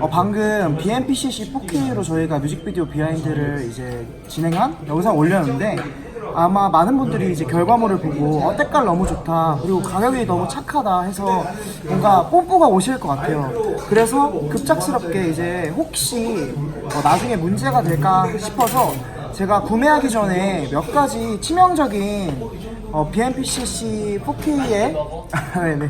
어, 방금 BMPCC 4K로 저희가 뮤직비디오 비하인드를 이제 진행한 영상 올렸는데 아마 많은 분들이 이제 결과물을 보고 어, 때깔 너무 좋다 그리고 가격이 너무 착하다 해서 뭔가 뽐뿌가 오실 것 같아요. 그래서 급작스럽게 이제 혹시 어, 나중에 문제가 될까 싶어서 제가 구매하기 전에 몇 가지 치명적인 어, BMPCC 4K에 네네.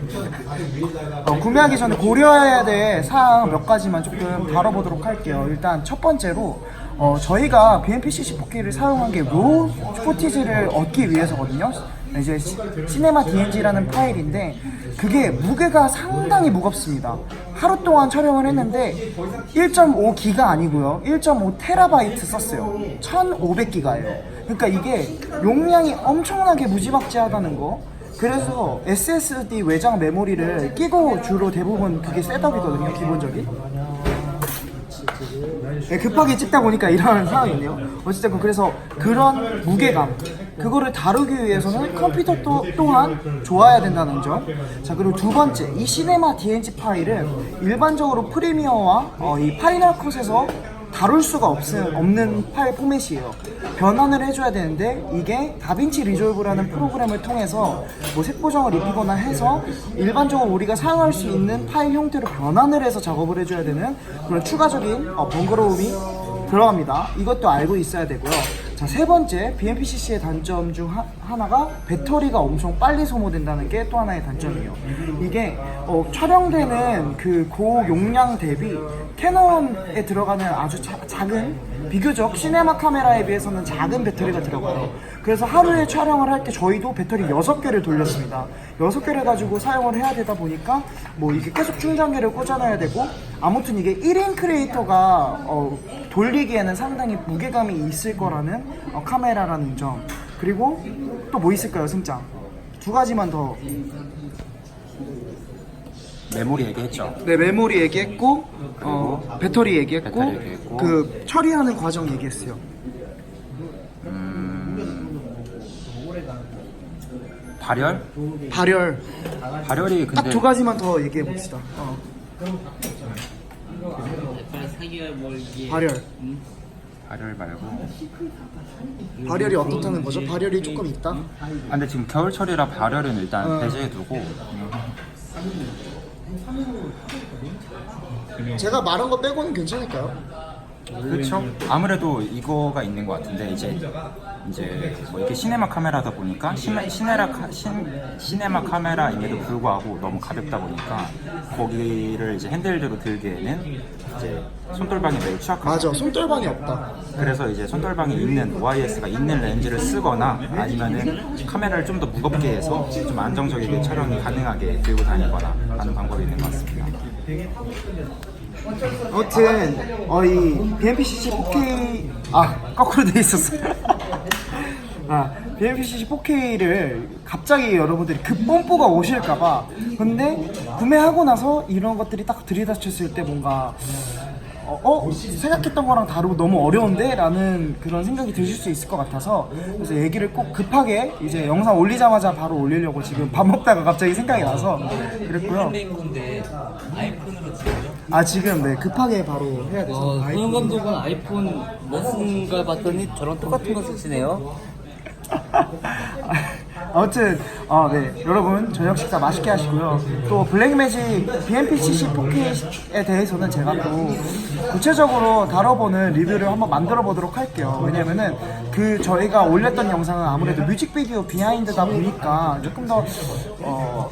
어, 구매하기 전에 고려해야 될 사항 몇 가지만 조금 다뤄보도록 할게요. 일단 첫 번째로 어, 저희가 BMPCC 4K를 사용한 게 로 포티지를 얻기 위해서거든요. 이제 시, 시네마 DNG라는 파일인데 그게 무게가 상당히 무겁습니다. 하루 동안 촬영을 했는데 1.5기가 아니고요. 1.5 테라바이트 썼어요. 1,500기가예요. 그러니까 이게 용량이 엄청나게 무지막지하다는 거. 그래서 SSD 외장 메모리를 끼고 주로 대부분 그게 셋업이거든요. 기본적인. 네, 급하게 찍다 보니까 이런 상황이네요. 어쨌든 그래서 그런 무게감 그거를 다루기 위해서는 컴퓨터 또, 또한 좋아야 된다는 점. 자 그리고 두 번째 이 시네마 DNG 파일은 일반적으로 프리미어와 어, 이 파이널 컷에서 다룰 수가 없, 없는 파일 포맷이에요. 변환을 해줘야 되는데 이게 다빈치 리졸브라는 프로그램을 통해서 뭐 색보정을 입히거나 해서 일반적으로 우리가 사용할 수 있는 파일 형태로 변환을 해서 작업을 해줘야 되는 그런 추가적인 어, 번거로움이 들어갑니다. 이것도 알고 있어야 되고요. 자, 세 번째, BMPCC의 단점 중 하, 하나가 배터리가 엄청 빨리 소모된다는 게 또 하나의 단점이에요. 이게 어, 촬영되는 그 고용량 대비 캐논에 들어가는 아주 자- 작은 비교적 시네마 카메라에 비해서는 작은 배터리가 들어가요. 그래서 하루에 촬영을 할 때 저희도 배터리 6개를 돌렸습니다. 6개를 가지고 사용을 해야 되다 보니까 뭐 이게 계속 충전기를 꽂아놔야 되고 아무튼 이게 1인 크리에이터가 어, 돌리기에는 상당히 무게감이 있을 거라는 어, 카메라라는 점 그리고 또 뭐 있을까요 승장? 두 가지만 더 메모리 얘기했죠. 네, 메모리 얘기했고, 어, 배터리 얘기했고, 배터리 얘기했고. 그 처리하는 과정 얘기했어요. 발열? 발열 발열이 딱 근데 두 가지만 더 얘기해 봅시다. 어, 사기야 발열. 발열 말고. 발열이 어떻다는 거죠? 발열이 조금 있다. 아, 근데 지금 겨울철이라 발열은 일단 어. 배제해두고 제가 말한 거 빼고는 괜찮을까요? 그렇죠. 아무래도 이거가 있는 것 같은데 이제 이제 뭐 이렇게 시네마 카메라다 보니까 시네, 시네라 카, 신, 시네마 카메라임에도 불구하고 너무 가볍다 보니까 거기를 이제 핸들대로 들기에는 이제 손떨방이 매우 취약하죠. 맞아, 손떨방이 없다. 그래서 이제 손떨방이 있는 OIS가 있는 렌즈를 쓰거나 아니면은 카메라를 좀 더 무겁게 해서 좀 안정적이게 촬영이 가능하게 들고 다니거나 하는 방법이 있는 것 같습니다. 아무튼 어, 이 BMPCC 4K 아 거꾸로 돼 있었어. 아 BMPCC 4K를 갑자기 여러분들이 급본뽀가 오실까봐 근데 구매하고 나서 이런 것들이 딱 들이닥쳤을 때 뭔가 어, 어? 생각했던 거랑 다르고 너무 어려운데? 라는 그런 생각이 드실 수 있을 것 같아서 그래서 얘기를 꼭 급하게 이제 영상 올리자마자 바로 올리려고 지금 밥 먹다가 갑자기 생각이 나서 그랬고요 아이폰으로 찍어요? 아 지금 네 급하게 바로 해야 돼서 어, 소영 감독은 아이폰 뭐걸 봤더니 저랑 똑같은 거 쓰시네요. 아무튼 어, 네. 여러분 저녁 식사 맛있게 하시고요. 또 블랙매직 BMPCC 4K에 대해서는 제가 또 구체적으로 다뤄보는 리뷰를 한번 만들어 보도록 할게요. 왜냐면은 그 저희가 올렸던 영상은 아무래도 뮤직비디오 비하인드다 보니까 조금 더 어,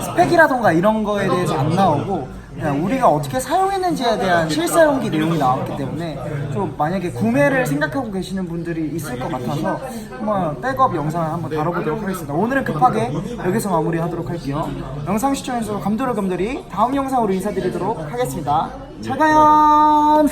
스펙이라던가 이런 거에 대해서 안 나오고 그냥 우리가 어떻게 사용했는지에 대한 실사용기 내용이 나왔기 때문에 좀 만약에 구매를 생각하고 계시는 분들이 있을 것 같아서 한번 백업 영상을 한번 다뤄보도록 하겠습니다. 오늘은 급하게 여기서 마무리하도록 할게요. 영상 시청해주셔서 감도를 감들이 다음 영상으로 인사드리도록 하겠습니다. 잘 가요.